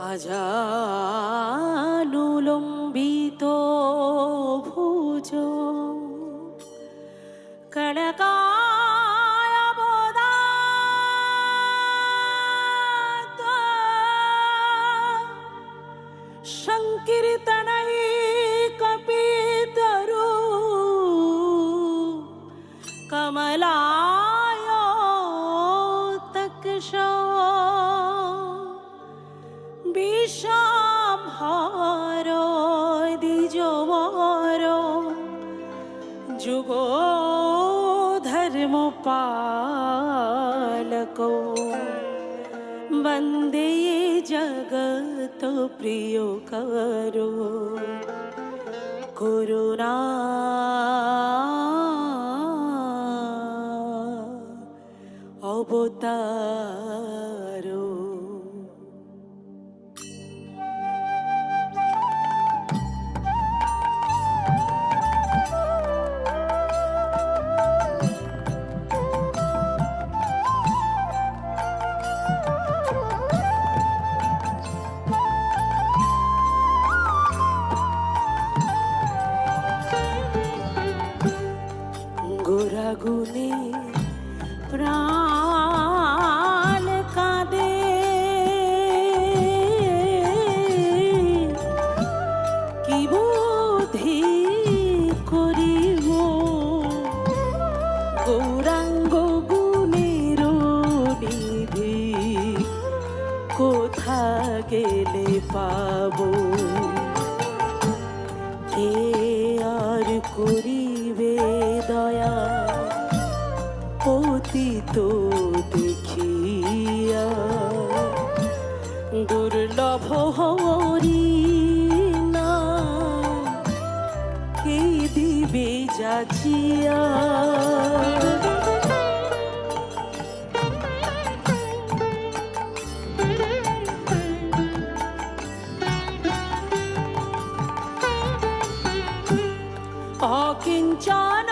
আজানুলম্বিত ভুজ কনকায়বদাত সংকীর্তনৈ বিষাম্ভর দ্বিজবর যুগ ধর্ম পালকো। বন্দে জগত প্রিয় করো। করুণা। অবতারো। গোরাগুনে প্রাণ কাঁদে। কি বুদ্ধি করিব? গৌরাঙ্গ গুণের নিধি কোথা গেলে পাবো? পতিত দেখিয়া দুর্লভ হরি না কে দিবে যাচিয়া? অকিঞ্চন